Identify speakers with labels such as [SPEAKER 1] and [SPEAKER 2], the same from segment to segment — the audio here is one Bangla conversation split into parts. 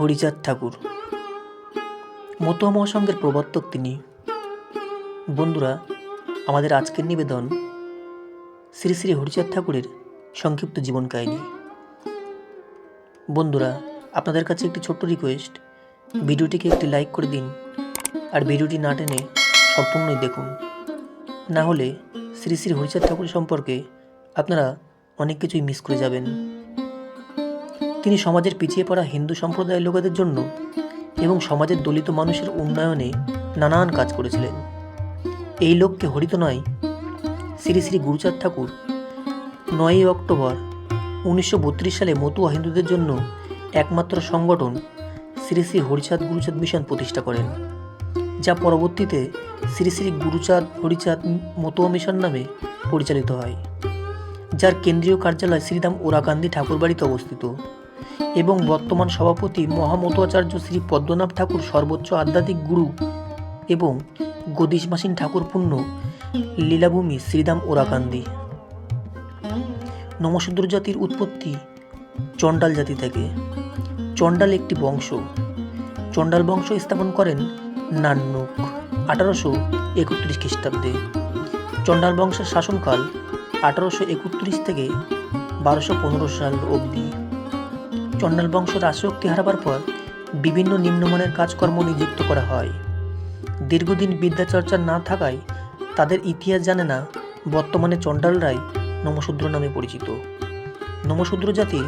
[SPEAKER 1] হরিচাঁদ ঠাকুর। মতুয়া মহাসংঘের প্রবর্তক তিনি। বন্ধুরা, আমাদের আজকের নিবেদন শ্রী শ্রী হরিচাঁদ ঠাকুরের সংক্ষিপ্ত জীবন কাহিনী। বন্ধুরা, আপনাদের কাছে একটি ছোট্ট রিকোয়েস্ট ভিডিওটিকে একটি লাইক করে দিন আর ভিডিওটি না টেনে সম্পূর্ণই দেখুন। না হলে শ্রী শ্রী হরিচাঁদ ঠাকুর সম্পর্কে আপনারা অনেক কিছুই মিস করে যাবেন। তিনি সমাজের পিছিয়ে পড়া হিন্দু সম্প্রদায়ের লোকেদের জন্য এবং সমাজের দলিত মানুষের উন্নয়নে নানান কাজ করেছিলেন। এই লোককে হরিত নয়, শ্রী শ্রী গুরুচাঁদ ঠাকুর নয়ই অক্টোবর উনিশশো বত্রিশ সালে মতুয়া হিন্দুদের জন্য একমাত্র সংগঠন শ্রী শ্রী হরিচাঁদ গুরুচাঁদ মিশন প্রতিষ্ঠা করেন, যা পরবর্তীতে শ্রী শ্রী গুরুচাঁদ হরিচাঁদ মতুয়া মিশন নামে পরিচালিত হয়, যার কেন্দ্রীয় কার্যালয় শ্রীরাম ওরাকান্দি ঠাকুরবাড়িতে অবস্থিত। এবং বর্তমান সভাপতি মহামতুয়াচার্য শ্রী পদ্মনাভ ঠাকুর সর্বোচ্চ আধ্যাত্মিক গুরু এবং গদিশমাসীন ঠাকুরপূর্ণ লীলাভূমি শ্রীরাম ওরাকান্দি। নমশূদ্র জাতির উৎপত্তি চণ্ডাল জাতি থেকে। চণ্ডাল একটি বংশ। চণ্ডাল বংশ স্থাপন করেন নান্নুক আঠারোশো একত্রিশ খ্রিস্টাব্দে। চণ্ডাল বংশের শাসনকাল আঠারোশো একত্রিশ থেকে বারোশো পনেরো সাল অবধি। চণ্ডাল বংশ রাজশক্তি হারাবার পর বিভিন্ন নিম্নমানের কাজকর্ম নিযুক্ত করা হয়। দীর্ঘদিন বিদ্যাচর্চা না থাকায় তাদের ইতিহাস জানে না বর্তমানে চণ্ডালরাই নমশূদ্র নামে পরিচিত। নমশূদ্র জাতির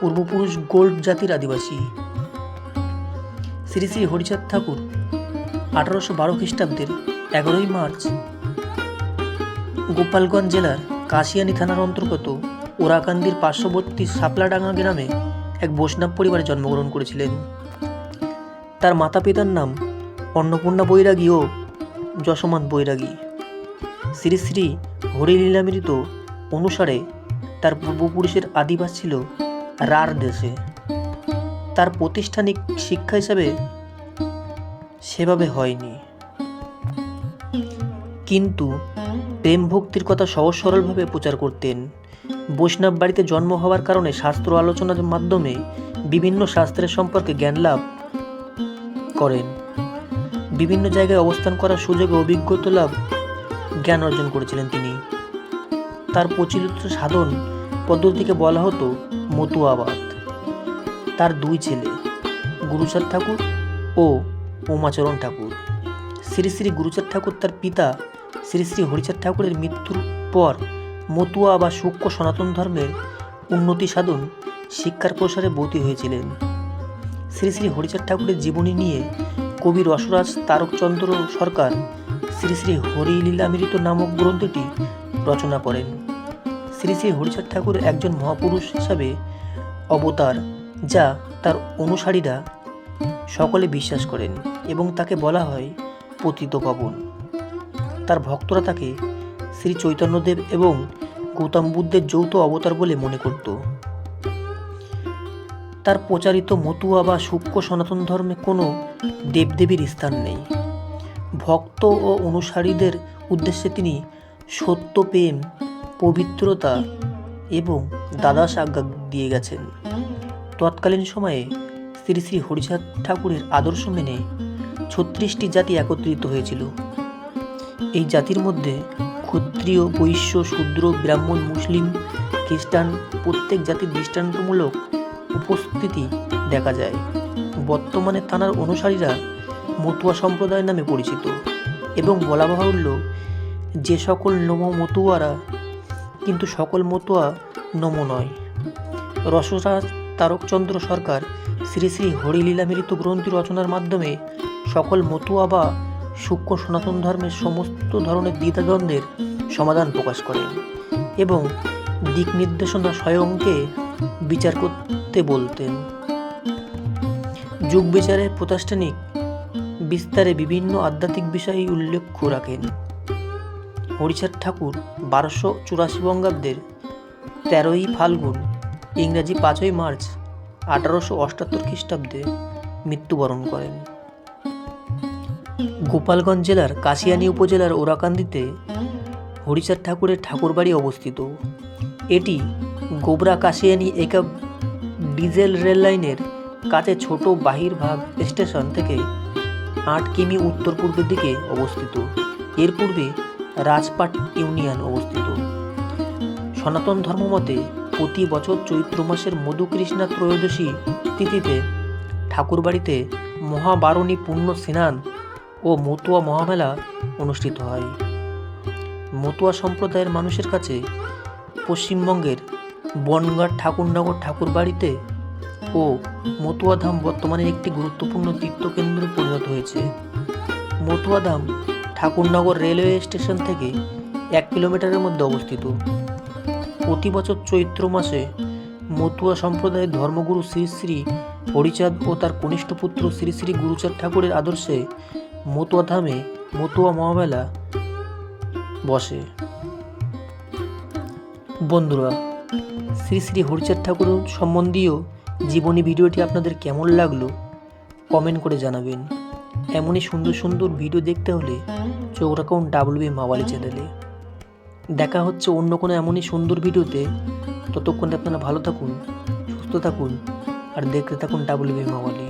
[SPEAKER 1] পূর্বপুরুষ গোল্ড জাতির আদিবাসী। শ্রী শ্রী হরিচাঁদ ঠাকুর আঠারোশো বারো খ্রিস্টাব্দের এগারোই মার্চ গোপালগঞ্জ জেলার কাশিয়ানি থানার অন্তর্গত ওরাকান্দির পার্শ্ববর্তী সাপলাডাঙ্গা গ্রামে এক বৈষ্ণব পরিবারে জন্মগ্রহণ করেছিলেন। তার মাতা পিতার নাম অন্নপূর্ণা বৈরাগী ও যশমান বৈরাগী। শ্রী শ্রী হরিলীলামৃত অনুসারে তার পূর্বপুরুষের আদিবাস ছিল রার দেশে। তার প্রতিষ্ঠানিক শিক্ষা হিসাবে সেভাবে হয়নি। কিন্তু প্রেম ভক্তির কথা সহজ সরলভাবে প্রচার করতেন। বৈষ্ণব বাড়িতে জন্ম হওয়ার কারণে শাস্ত্র আলোচনার মাধ্যমে বিভিন্ন শাস্ত্রের সম্পর্কে জ্ঞান লাভ করেন। বিভিন্ন জায়গায় অবস্থান করার সুযোগে অভিজ্ঞতা লাভ, জ্ঞান অর্জন করেছিলেন তিনি। তার প্রচলিত সাধন পদ্ধতিকে বলা হতো মতুয়াবাদ। তার দুই ছেলে, গুরুচাঁদ ঠাকুর ও উমাচরণ ঠাকুর। শ্রী শ্রী গুরুচাঁদ ঠাকুর তার পিতা শ্রী শ্রী হরিচাঁদ ঠাকুরের মৃত্যুর পর মতুয়া বা সূক্ষ্ম সনাতন ধর্মের উন্নতি সাধন শিক্ষার প্রসারে ব্রতী হয়েছিলেন। শ্রী শ্রী হরিচাঁদ ঠাকুরের জীবনী নিয়ে কবি রসরাজ তারকচন্দ্র সরকার শ্রী শ্রী হরিলীলামৃত নামক গ্রন্থটি রচনা করেন। শ্রী শ্রী হরিচাঁদ ঠাকুর একজন মহাপুরুষ হিসাবে অবতার, যা তার অনুসারীরা সকলে বিশ্বাস করেন এবং তাকে বলা হয় পতিত পাবন তার ভক্তরা তাকে শ্রী চৈতন্যদেব এবং গৌতম বুদ্ধের যৌথ অবতার বলে মনে করত। তার প্রচারিত মতুয়া বা সূক্ষ্ম সনাতন ধর্মে কোনো দেবদেবীর স্থান নেই। ভক্ত ও অনুসারীদের উদ্দেশ্যে তিনি সত্য প্রেম, পবিত্রতা এবং দাদাস আজ্ঞা দিয়ে গেছেন। তৎকালীন সময়ে শ্রী শ্রী হরিচাঁদ ঠাকুরের আদর্শ মেনে ছত্রিশটি জাতি একত্রিত হয়েছিল। এই জাতির মধ্যে ক্ষত্রিয়, বৈশ্য, শূদ্র, ব্রাহ্মণ, মুসলিম, খ্রিস্টান, প্রত্যেক জাতির দৃষ্টান্তমূলক উপস্থিতি দেখা যায়। বর্তমানে থানার অনুসারীরা মতুয়া সম্প্রদায় নামে পরিচিত এবং বলা বাহুল্য যে সকল নম মতুয়ারা কিন্তু সকল মতুয়া নম নয়। রসরাজ তারকচন্দ্র সরকার শ্রী শ্রী হরিলীলামৃত গ্রন্থি রচনার মাধ্যমে সকল মতুয়া বা সূক্ষ্ম সনাতন ধর্মের সমস্ত ধরনের দ্বিধাদ্বন্দ্বের সমাধান প্রকাশ করেন এবং দিক নির্দেশনা স্বয়ংকে বিচার করতে বলতেন। যুগ বিচারের প্রতিষ্ঠানিক বিস্তারে বিভিন্ন আধ্যাত্মিক বিষয়ে উল্লেখ রাখেন। হরিচাঁদ ঠাকুর বারোশো চুরাশি বঙ্গাব্দের তেরোই ফাল্গুন, ইংরাজি পাঁচই মার্চ, আঠারোশো অষ্টাত্তর খ্রিস্টাব্দে মৃত্যুবরণ করেন। গোপালগঞ্জ জেলার কাশিয়ানী উপজেলার ওরাকান্দিতে হরিচাঁদ ঠাকুরের ঠাকুরবাড়ি অবস্থিত। এটি গোবরা কাশিয়ানী একা ডিজেল রেল লাইনের কাছে ছোট বাহিরভাগ স্টেশন থেকে আট কিমি উত্তর পূর্বের দিকে অবস্থিত। এর পূর্বে রাজপাট ইউনিয়ন অবস্থিত। সনাতন ধর্মমতে প্রতি বছর চৈত্র মাসের মধুকৃষ্ণা ত্রয়োদশী তিথিতে ঠাকুরবাড়িতে মহাবারণী পুণ্য স্নান ও মতুয়া মহামেলা অনুষ্ঠিত হয়। মতুয়া সম্প্রদায়ের মানুষের কাছে পশ্চিমবঙ্গের বনগাঁ ঠাকুরনগর ঠাকুর বাড়িতে ও মতুয়াধাম বর্তমানে একটি গুরুত্বপূর্ণ তীর্থকেন্দ্রে পরিণত হয়েছে। মতুয়াধাম ঠাকুরনগর রেলওয়ে স্টেশন থেকে এক কিলোমিটারের মধ্যে অবস্থিত। প্রতি বছর চৈত্র মাসে মতুয়া সম্প্রদায়ের ধর্মগুরু শ্রী শ্রী হরিচাঁদ ও তার কনিষ্ঠ পুত্র শ্রী শ্রী গুরুচাঁদ ঠাকুরের আদর্শে মতুয়া ধামে মতুয়া মহামেলা বসে। বন্ধুরা, শ্রী শ্রী হরিচাঁদ ঠাকুর সম্বন্ধীয় জীবনী ভিডিওটি আপনাদের কেমন লাগল কমেন্ট করে জানাবেন। এমনই সুন্দর সুন্দর ভিডিও দেখতে হলে চোখ রাখুন ডাব্লিউ বি মাওয়ালি চ্যানেলে। দেখা হচ্ছে অন্য কোনো এমনই সুন্দর ভিডিওতে। ততক্ষণে আপনারা ভালো থাকুন, সুস্থ থাকুন, আর দেখতে থাকুন ডাব্লিউ বি মাওয়ালি।